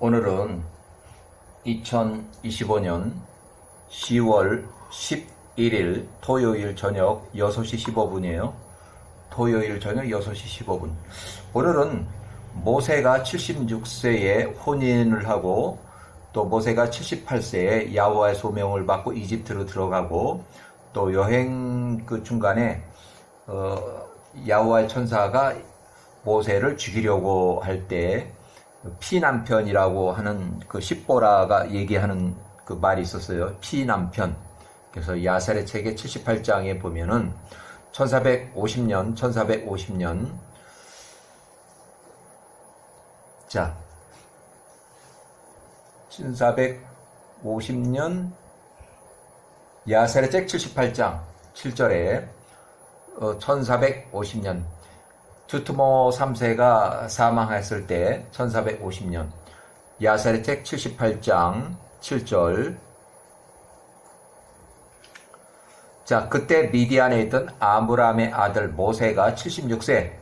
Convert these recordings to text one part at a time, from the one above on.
오늘은 2025년 10월 11일 토요일 저녁 6시 15분이에요. 토요일 저녁 6시 15분. 오늘은 모세가 76세에 혼인을 하고 또 모세가 78세에 야호와의 소명을 받고 이집트로 들어가고 또 여행 그 중간에 어, 야호와의 천사가 모세를 죽이려고 할 때 피남편이라고 하는 그 십보라가 얘기하는 그 말이 있었어요. 피남편. 그래서 야살의 책의 78장에 보면은 1450년, 1450년 자 1450년 야살의 책 78장 7절에 어, 1450년 투트모 3세가 사망했을 때 1450년 야살의 책 78장 7절 자 그때 미디안에 있던 아브람의 아들 모세가 76세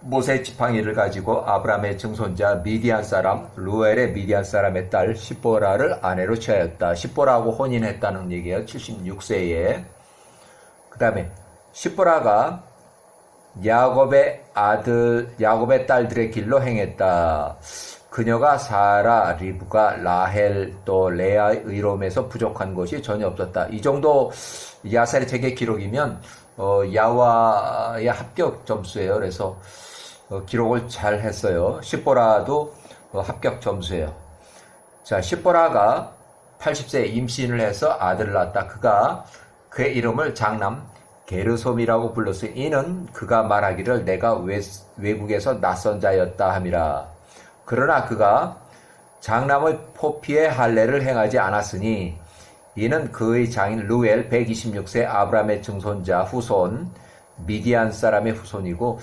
모세 지팡이를 가지고 아브람의 증손자 미디안 사람 루엘의 미디안 사람의 딸 시보라를 아내로 취하였다. 시보라하고 혼인했다는 얘기예요. 76세에 그 다음에 시보라가 야곱의 아들, 야곱의 딸들의 길로 행했다. 그녀가 사라, 리브가, 라헬, 또 레아의 의로움에서 부족한 것이 전혀 없었다. 이 정도 야살의 책의 기록이면 어, 야와의 합격 점수예요. 그래서 어, 기록을 잘 했어요. 십보라도 어, 합격 점수예요. 자, 십보라가 80세 임신을 해서 아들을 낳았다. 그가 그의 이름을 장남 게르솜이라고 불렀으니 이는 그가 말하기를 내가 외, 외국에서 낯선 자였다 함이라. 그러나 그가 장남의 포피의 할례를 행하지 않았으니 이는 그의 장인 루엘 126세 아브라함의 증손자 후손 미디안 사람의 후손이고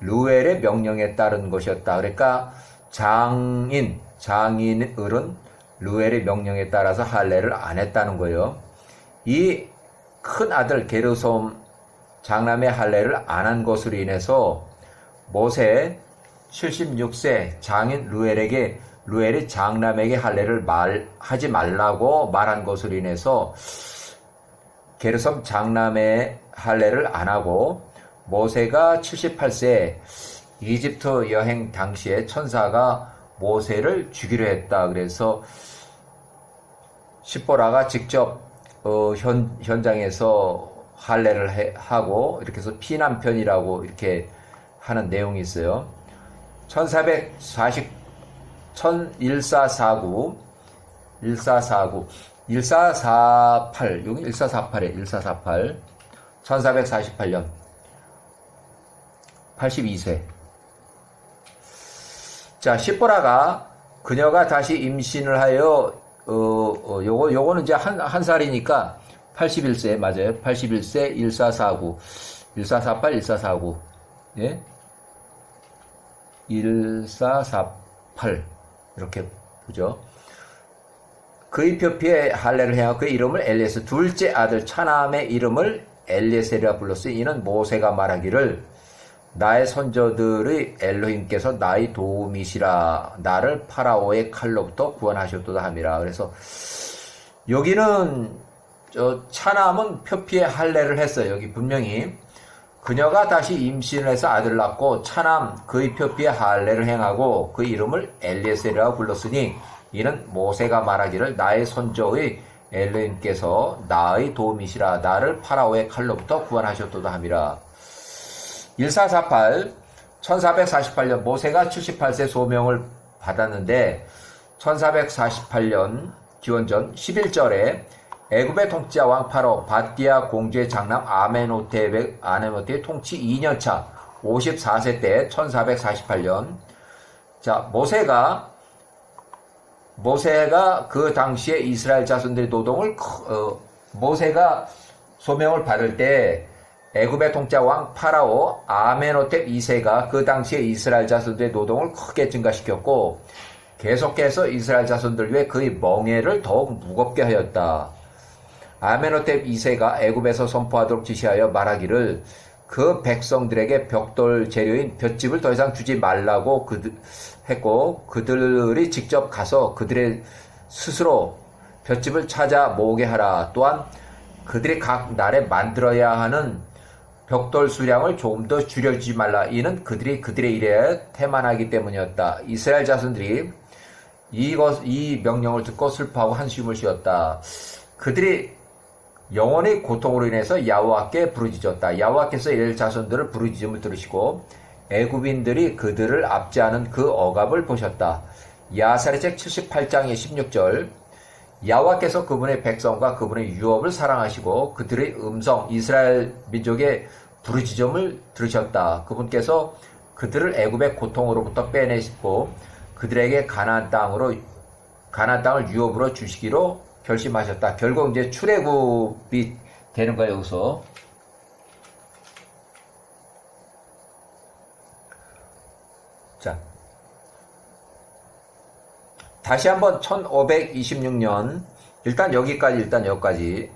루엘의 명령에 따른 것이었다. 그러니까 장인 장인을은 루엘의 명령에 따라서 할례를 안 했다는 거예요. 이 큰 아들 게르솜 장남의 할례를 안 한 것으로 인해서 모세 76세 장인 루엘에게 루엘이 장남에게 할례를 말하지 말라고 말한 것으로 인해서 게르솜 장남의 할례를 안 하고 모세가 78세 이집트 여행 당시에 천사가 모세를 죽이려 했다. 그래서 십보라가 직접 어, 현, 현장에서 할례를 해, 하고 이렇게 해서 피남편이라고 이렇게 하는 내용이 있어요. 1440 1449 1449 1448 여기 1448에 1448 1448년 82세 자 십보라가 그녀가 다시 임신을 하여 어, 어 요거 요거는 이제 한, 한 살이니까 81세 맞아요. 81세 1449 1448 1449 예? 1448 이렇게 보죠. 그의 표피에 할례를 행하고 이름을 엘리에스 둘째 아들 차남의 이름을 엘리에셀이라 불렀으니 이는 모세가 말하기를 나의 선조들의 엘로힘께서 나의 도움이시라 나를 파라오의 칼로부터 구원하셨도다 함이라 그래서 여기는 저 차남은 표피의 할례를 했어요. 여기 분명히. 그녀가 다시 임신을 해서 아들을 낳고 차남 그의 표피의 할례를 행하고 그 이름을 엘리에셀이라고 불렀으니 이는 모세가 말하기를 나의 선조의 엘로힘께서 나의 도움이시라. 나를 파라오의 칼로부터 구원하셨도다 함이라. 1448 1448년 모세가 78세 소명을 받았는데 1448년 기원전 11절에 애굽의 통치자 왕 파로 바띠아 공주의 장남 아메노테의 아메노테의 통치 2년차 54세 때 1448년 자 모세가 모세가 그 당시에 이스라엘 자손들의 노동을 어, 모세가 소명을 받을 때 애굽의 통치자 왕 파라오 아메노테 2세가 그 당시에 이스라엘 자손들의 노동을 크게 증가시켰고 계속해서 이스라엘 자손들 위해 그의 멍해를 더욱 무겁게 하였다. 아메노테 2세가 애굽에서 선포하도록 지시하여 말하기를 그 백성들에게 벽돌 재료인 볏집을 더 이상 주지 말라고 그들 했고 그들이 직접 가서 그들의 스스로 볏집을 찾아 모으게 하라. 또한 그들이 각 날에 만들어야 하는 벽돌 수량을 조금 더 줄여주지 말라. 이는 그들이 그들의 일에 태만하기 때문이었다. 이스라엘 자손들이 이것, 이 명령을 듣고 슬퍼하고 한숨을 쉬었다. 그들이 영원의 고통으로 인해서 야호와께 부르짖었다. 야호와께서 이스라엘 자손들을 부르짖음을 들으시고 애굽인들이 그들을 압제하는 그 억압을 보셨다. 야사의 책 78장의 16절 야호와께서 그분의 백성과 그분의 유업을 사랑하시고 그들의 음성 이스라엘 민족의 부르짖음을 들으셨다. 그분께서 그들을 애굽의 고통으로부터 빼내시고 그들에게 가나안 땅으로 가나안 땅을 유업으로 주시기로 결심하셨다. 결국 이제 출애굽이 되는 거예요, 여기서. 자. 다시 한번 1526년 일단 여기까지 일단 여기까지